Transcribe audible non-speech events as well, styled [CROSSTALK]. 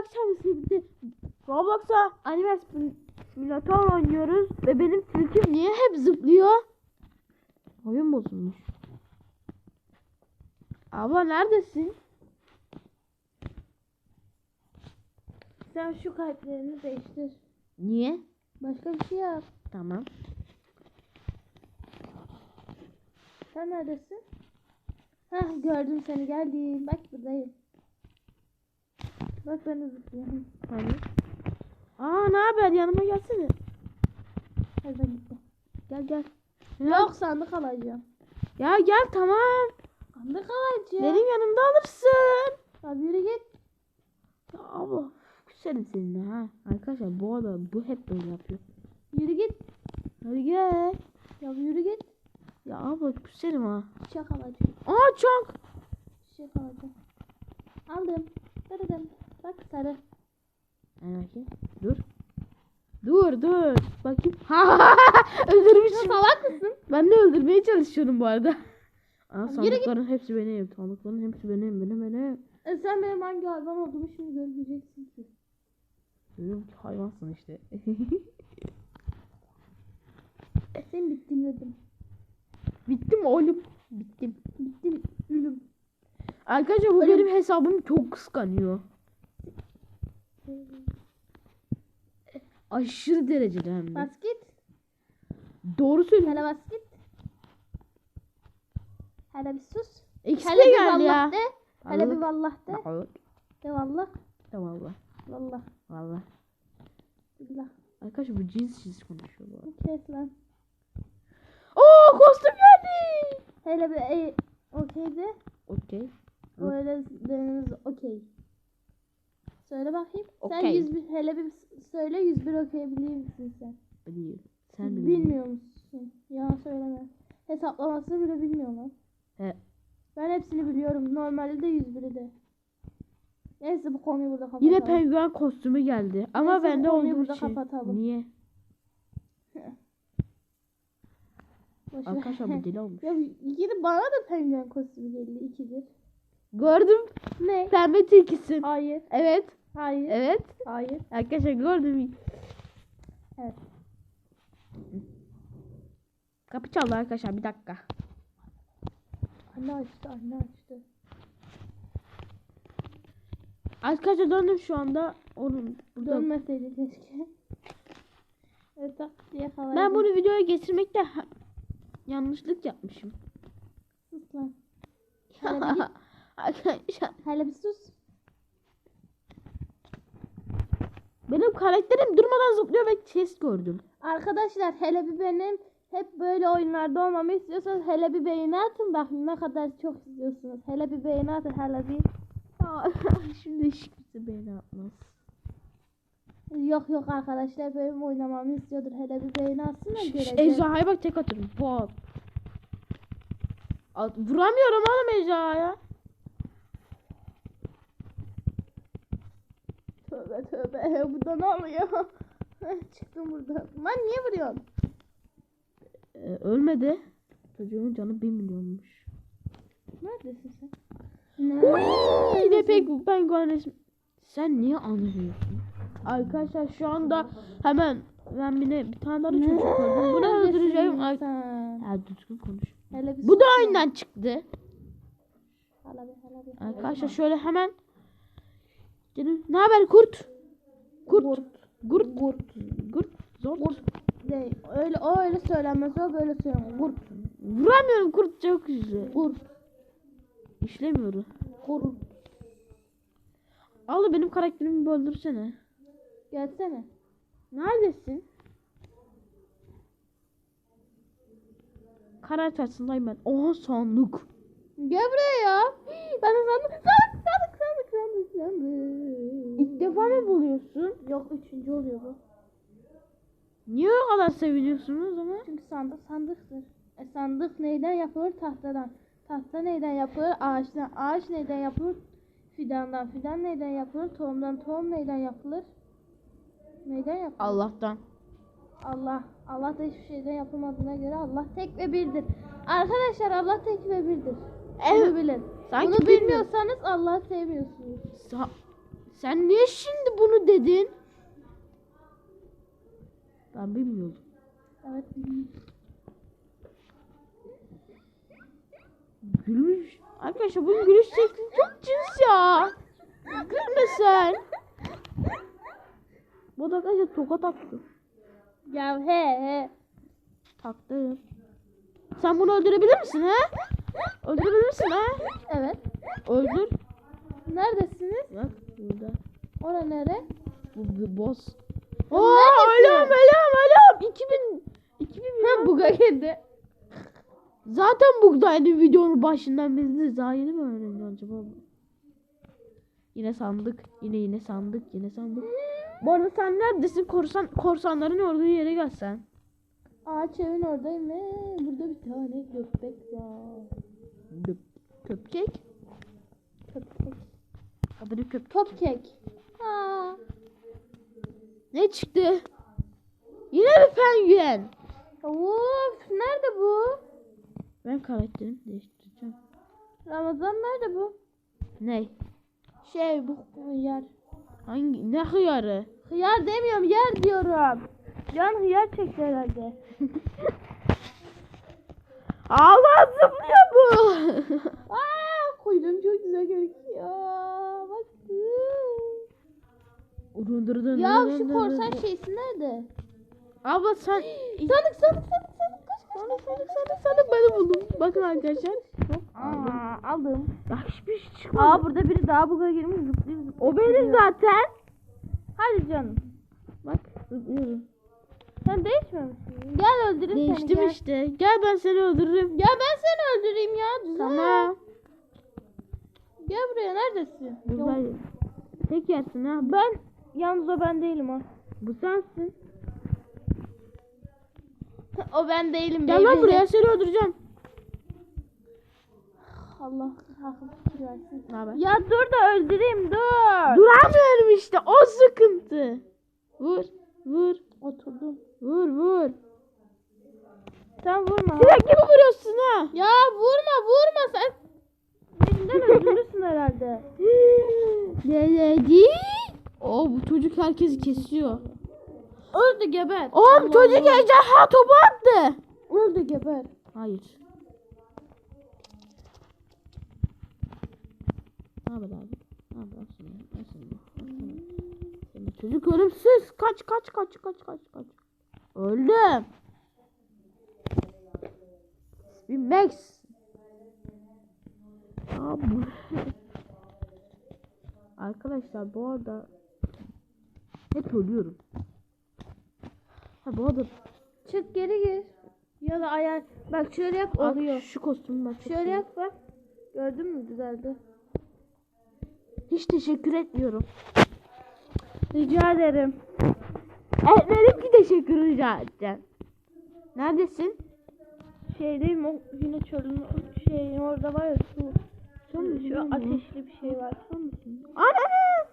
akşam şimdi Roblox'a anime simülatör oynuyoruz ve benim tilkim niye hep zıplıyor? Oyun bozulmuş. Abla neredesin? Sen şu kalplerini değiştir. Niye? Başka bir şey yap. Tamam. Sen neredesin? Hah gördüm seni geldim. Bak buradayım. Bak ben de zıplıyorum. Hani? Aa ne haber yanıma gelsene. Hadi ben gittim. Gel gel. Yok sandık alacağım. Ya gel tamam. Sandık alacağım. Benim yanımda alırsın. Abi yürü git. Ya abla küserim seninle ha. Arkadaşlar bu adam bu hep böyle yapıyor. Yürü git. Hadi gel. Ya yürü git. Ya abla küserim ha. Çiçek alacağım. Aa çok. Çiçek alacağım. Aldım. Sarıdım. Bak sarı. Hadi bakayım. Dur. Dur dur. Bakayım. Ha [LAUGHS] öldürmüşüm. Salak mısın? Ben de öldürmeye çalışıyorum bu arada. Aa, sandıkların hepsi benim. Sandıkların hepsi benim. Benim benim. E sen benim hangi hayvan olduğumu şimdi göreceksin ki. Diyorum ki hayvansın işte. [LAUGHS] Sen bittin dedim. Bittim oğlum. Bittim. Bittin ülüm. Arkadaşlar bu Ölüm. benim hesabım çok kıskanıyor. Aşırı derecede hem de. Bas git. Doğru söylüyorsun. Hele bas git. Hele bir sus. İkisi Hele de bir geldi ya. vallah de. Hele bir vallah de. Vallahi. De vallah. Vallahi. Vallah. Vallahi. Billah. Arkadaşlar bu cins cins konuşuyor bu. Kes lan. Oo kostüm geldi. Hele bir e, okey de. Okey. Böyle denimiz okey. Söyle bakayım. Sen Okey. 101 hele bir söyle 101 okuyabilir misin sen? Biliyorum. Sen de Bilmiyor musun? Yalan söyleme. Hesaplamasını bile bilmiyor lan. He. Ben hepsini biliyorum. Normalde de 101'i de. Neyse bu konuyu burada kapatalım. Yine penguen kostümü geldi. Ama Neyse, bende olduğu burada için. kapatalım. Niye? [LAUGHS] Arkadaşlar bu deli olmuş. [LAUGHS] ya yine bana da penguen kostümü geldi ikidir. Gördüm. Ne? Pembe tilkisin. Hayır. Evet. Hayır. Evet. Hayır. Arkadaşlar gördüm. Evet. Kapı çaldı arkadaşlar bir dakika. Anne açtı. Anne açtı. Arkadaşlar döndüm şu anda. Onun burada. Dönmeseydi keşke. Evet. Ben bunu videoya getirmekte yanlışlık yapmışım. Sus lan. [LAUGHS] Hele bir, hele bir sus. Benim karakterim durmadan zıplıyor ve chest gördüm. Arkadaşlar hele bir benim hep böyle oyunlarda olmamı istiyorsanız hele bir beğeni atın. Bakın ne kadar çok istiyorsunuz. Hele bir beğeni atın hele bir. [LAUGHS] Şimdi hiç kimse beni atmaz. Yok yok arkadaşlar benim oynamamı istiyordur. Hele bir beğeni atsın da. Ejderhaya bak tek atıyorum. Bak. At, vuramıyorum oğlum ejderhaya. Tövbe tövbe. [LAUGHS] Burada ne oluyor? [LAUGHS] Çıktım buradan. Lan niye vuruyorsun? Ee, ölmedi. Çocuğun canı 1 milyonmuş. Neredesin sen? Yine pek penguen resmi. Sen niye anlıyorsun? Arkadaşlar şu anda hemen ben bir, bir tane daha çocuk gördüm. Bunu öldüreceğim. Ay-? Ya düzgün konuş. Hele bir Bu da oyundan çıktı. Bir bir. Arkadaşlar şöyle hemen Gelin. Ne haber kurt? Kurt. Kurt. Kurt. Kurt. Zor. Değil. Öyle o öyle söylenmez o böyle söylenmez. Kurt. Vuramıyorum kurt çok güzel. Kurt. İşlemiyor. Kurt. Al benim karakterimi bir öldürsene. Gelsene. Neredesin? Karar çarşısındayım ben. Oha sandık. Gel buraya ya. Ben de sandık sandık sandık. İlk defa mı buluyorsun? Yok üçüncü oluyor bu. Niye o kadar seviniyorsunuz ama? Çünkü sandık sandıktır. E sandık neyden yapılır? Tahtadan. Tahta neyden yapılır? Ağaçtan. Ağaç neyden yapılır? Fidandan. Fidan neyden yapılır? Tohumdan. Tohum neyden yapılır? Neyden yapılır? Allah'tan. Allah. Allah da hiçbir şeyden yapılmadığına göre Allah tek ve birdir. Arkadaşlar Allah tek ve birdir. Bunu Evet. bilin. Sanki Bunu bilmiyorsanız Allah'ı sevmiyorsunuz. Sa- Sen niye şimdi bunu dedin? Ben bilmiyorum. Evet. Gülüş. Arkadaşlar bu gülüş şekli çok cins ya. Gülme sen. Bu da arkadaşlar toka taktı. Ya he he. Taktı. Sen bunu öldürebilir misin ha? Öldürebilir misin ha? Evet. Öldür. Neredesiniz? Bak burada. Ora nere? Bu bir boss. Neredesin? alam alam alam. 2000 2000 Ha buga geldi. Zaten bugdaydı videonun başından de daha yeni mi öğreniyor acaba? Yine sandık. Yine yine sandık. Yine sandık. Bu arada sen neredesin? Korsan, korsanların olduğu yere gelsen. Ağaç evin oradayım ve burada bir tane köpek Topkek. Ha. Ne çıktı? Yine mi penguen? Of nerede bu? Ben karakterimi değiştireceğim. Ramazan nerede bu? Ne? Şey bu hıyar. Hangi? Ne hıyarı? Hıyar demiyorum yer diyorum. Can hıyar çekti herhalde. [LAUGHS] Allah zıplıyor bu. [LAUGHS] Aa, kuyruğum çok güzel gözüküyor. Bak. Ya şu korsan şeysi nerede? Abla sen [GASPS] Sandık sandık sandık sandık. Kaç kaç. Sandık sandık sandık sandık ben de buldum. Bakın arkadaşlar. Aa, aldım. Ya hiçbir şey çıkmadı. Aa burada biri daha buga girmiş zıplıyor o benim zaten. Hadi canım. Bak zıplıyorum. Sen değişmemişsin. Gel öldüreyim seni Değiştim gel. işte. Gel ben seni öldürürüm. Gel ben seni öldüreyim ya. Güzel. Tamam. Gel buraya neredesin? Buradayım. Tek yersin ha. Ben yalnız o ben değilim o. Bu sensin. o ben değilim. Gel lan buraya seni öldüreceğim. Allah akıl fikir versin. Ya dur da öldüreyim dur. Duramıyorum işte. O sıkıntı. Vur. Vur. Oturdum. Vur vur. Sen vurma. Direkt gibi vuruyorsun ha. Ya vurma vurma sen. Birinden [LAUGHS] öldürürsün herhalde. ne Oo bu çocuk herkesi kesiyor. Öldü geber. Oğlum çocuk ejderha topu attı. Öldü geber. Hayır. Ne haber abi? Ne haber? Seni çocuk ölümsüz. Kaç kaç kaç kaç kaç kaç. Öldüm. Bir Max. Abi. [LAUGHS] Arkadaşlar bu arada hep ölüyorum. Ha bu arada Çık geri gir. Ya da ayar. Bak şöyle yap Bak, oluyor. Şu kostümü bak. Şöyle yap bak. Gördün mü düzeldi. Hiç teşekkür etmiyorum. Rica ederim. Etmedim ki teşekkür rica edeceğim. Neredesin? Şeydeyim o yine çölün şey orada var ya su. Sen Şu misin? ateşli bir şey var. Ananı!